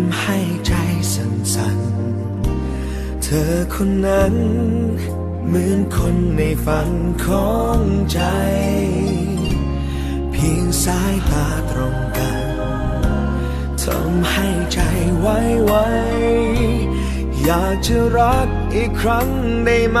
ำให้ใจสั่นๆ เธอคนนั้น เหมือนคนในฝันของใจ เพียงสายตาตรงกันทำให้ใจไว้ไวอยากจะรักอีกครั้งได้ไหม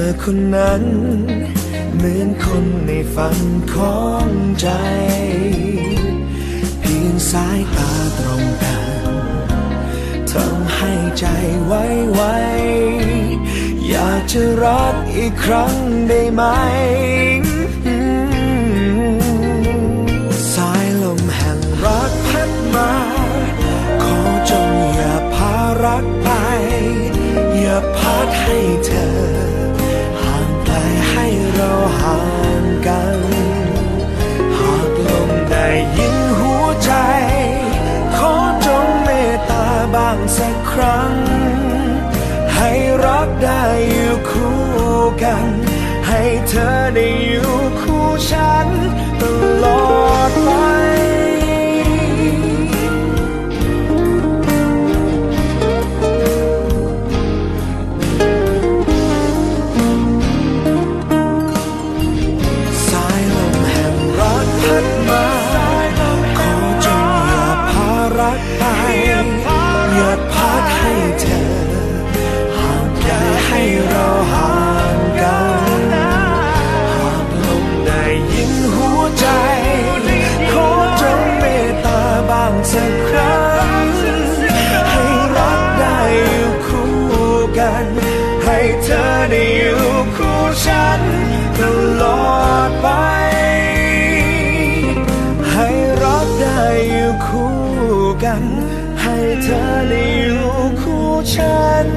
อคนนั้น เหมือนคนในฝันของใจ เพียงสายตาตรงกันทำให้ใจไว้ไวอยากจะรักอีกครั้งได้ไหม สายลมแห่งรักพัดมา ขอจงอย่าพารักไป อย่าพัดให้เธอ ได้อยู่คู่กัน ให้เธอได้อยู่ สักครั้ง ให้รักได้อยู่คู่กัน ให้เธอได้อยู่คู่ฉันตลอดไป ให้รักได้อยู่คู่กัน ให้เธอได้อยู่คู่ฉัน